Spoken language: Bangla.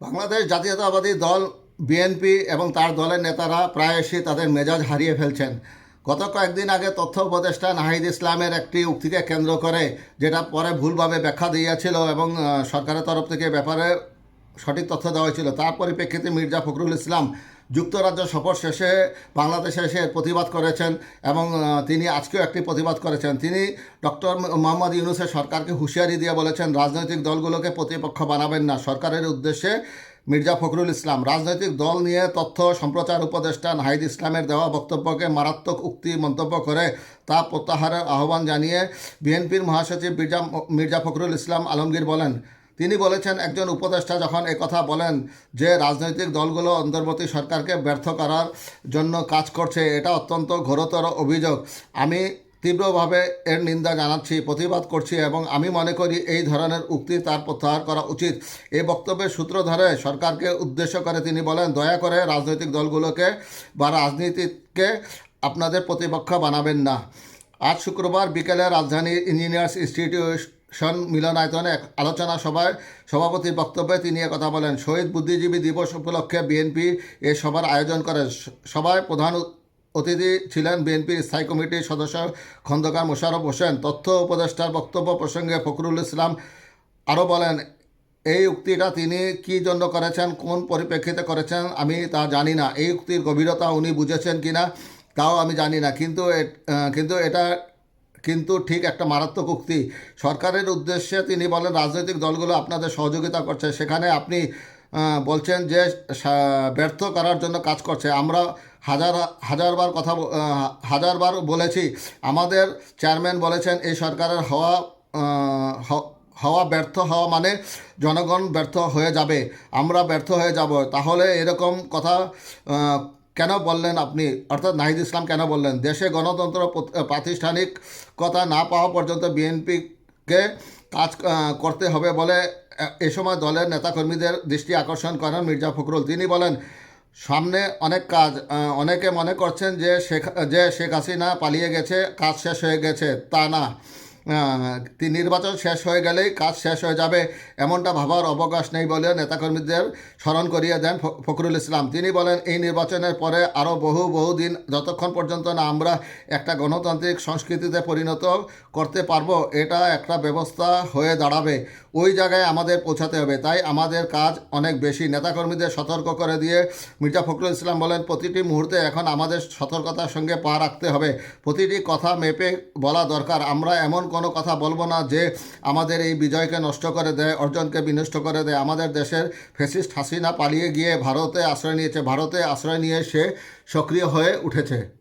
বাংলাদেশ জাতীয়তাবাদী দল, বিএনপি এবং তার দলের নেতারা প্রায়শই তাদের মেজাজ হারিয়ে ফেলছেন। গত কয়েকদিন আগে তথ্য উপদেষ্টা নাহিদ ইসলামের একটি উক্তিকে কেন্দ্র করে, যেটা পরে ভুলভাবে ব্যাখ্যা দিয়েছিল এবং সরকারের তরফ থেকে ব্যাপারে সঠিক তথ্য দেওয়া হয়েছিল। তার পরিপ্রেক্ষিতে মির্জা ফখরুল ইসলাম যুক্তরাজ্য সফর শেষে বাংলাদেশে এসে প্রতিবাদ করেছেন এবং তিনি আজকেও একটি প্রতিবাদ করেছেন। তিনি ডক্টর মোহাম্মদ ইউনুসের সরকারকে হুঁশিয়ারি দিয়ে বলেছেন, রাজনৈতিক দলগুলোকে প্রতিপক্ষ বানাবেন না। সরকারের উদ্দেশ্যে মির্জা ফখরুল ইসলাম। রাজনৈতিক দল নিয়ে তথ্য সম্প্রচার উপদেষ্টা নাহিদ ইসলামের দেওয়া বক্তব্যকে মারাত্মক উক্তি মন্তব্য করে তা প্রত্যাহারের আহ্বান জানিয়ে বিএনপির মহাসচিব মির্জা মির্জা ফখরুল ইসলাম আলমগীর বলেন তিনি বলেছেন, একজন উপদেষ্টা যখন কথা বলেন যে রাজনৈতিক দলগুলো অন্তর্বর্তী সরকারকে ব্যর্থ করার জন্য কাজ করছে, এটা অত্যন্ত ঘোরতর অভিযোগ। আমি তীব্রভাবে এর নিন্দা জানাচ্ছি, প্রতিবাদ করছি এবং আমি মনে করি এই ধরনের উক্তি তার প্রত্যাহার করা উচিত। এই বক্তব্যের সূত্র ধরে সরকারকে উদ্দেশ্য করে তিনি বলেন, দয়া করে রাজনৈতিক দলগুলোকে বা রাজনীতিকে আপনাদের প্রতিপক্ষ বানাবেন না। আজ শুক্রবার বিকেলে রাজধানী ইঞ্জিনিয়ার্স ইনস্টিটিউশন মিলনায়তনে এক আলোচনা সভায় সভাপতির বক্তব্যে তিনি কথা বলেন, শহীদ বুদ্ধিজীবী দিবস উপলক্ষে বিএনপি এ সভার আয়োজন করে। সভায় প্রধান অতিথি ছিলেন বিএনপির স্থায়ী কমিটির সদস্য খন্দকার মোশাররফ হোসেন। তথ্য উপদেষ্টার বক্তব্য প্রসঙ্গে ফখরুল ইসলাম আরও বলেন, এই উক্তিটা তিনি কি জন্য করেছেন, কোন পরিপ্রেক্ষিতে করেছেন আমি তা জানি না। এই উক্তির গভীরতা উনি বুঝেছেন কিনা তাও আমি জানি না। কিন্তু কিন্তু এটা কিন্তু ঠিক একটা মারাত্মক উক্তি। সরকারের উদ্দেশ্যে তিনি বলেন, রাজনৈতিক দলগুলো আপনাদের সহযোগিতা করছে। সেখানে আপনি বলছেন যে ব্যর্থ করার জন্য কাজ করছে। আমরা হাজার হাজারবার কথা হাজারবার বলেছি। আমাদের চেয়ারম্যান বলেছেন, এই সরকারের হওয়া হওয়া ব্যর্থ হওয়া মানে জনগণ ব্যর্থ হয়ে যাবে। আমরা ব্যর্থ হয়ে যাব। তাহলে এরকম কথা কেন বললেন আপনি? অর্থাৎ নাহিদ ইসলাম কেন বললেন? দেশে গণতন্ত্র প্রাতিষ্ঠানিক কথা না পাওয়া পর্যন্ত বিএনপিকে কাজ করতে হবে বলে এ সময় দলের নেতাকর্মীদের দৃষ্টি আকর্ষণ করেন মির্জা ফখরুল। তিনি বলেন, সামনে অনেক কাজ অনেকে মনে করছেন যে শেখ যে শেখ হাসিনা পালিয়ে গেছে, কাজ শেষ হয়ে গেছে। তা না। নির্বাচন শেষ হয়ে গেলেই কাজ শেষ হয়ে যাবে এমনটা ভাবার অবকাশ নেই বলে নেতাকর্মীদের স্মরণ করিয়ে দেন ফখরুল ইসলাম। তিনি বলেন, এই নির্বাচনের পরে আরও বহু বহু দিন যতক্ষণ পর্যন্ত না আমরা একটা গণতান্ত্রিক সংস্কৃতিতে পরিণত করতে পারব, এটা একটা ব্যবস্থা হয়ে দাঁড়াবে। ওই জায়গায় আমাদের পৌঁছাতে হবে। তাই আমাদের কাজ অনেক বেশি। নেতাকর্মীদের সতর্ক করে দিয়ে মির্জা ফখরুল ইসলাম বলেন, প্রতিটি মুহূর্তে এখন আমাদের সতর্কতার সঙ্গে পা রাখতে হবে। প্রতিটি কথা মেপে বলা দরকার। আমরা এমন কোনো কথা বলব না যে আমাদের এই বিজয়কে নষ্ট করে দেয়, অর্জনকে বিনষ্ট করে দেয়। আমাদের দেশের ফেসিস্ট হাসিনা পালিয়ে গিয়ে ভারতে আশ্রয় নিয়েছে। ভারতে আশ্রয় নিয়ে সে সক্রিয় হয়ে উঠেছে।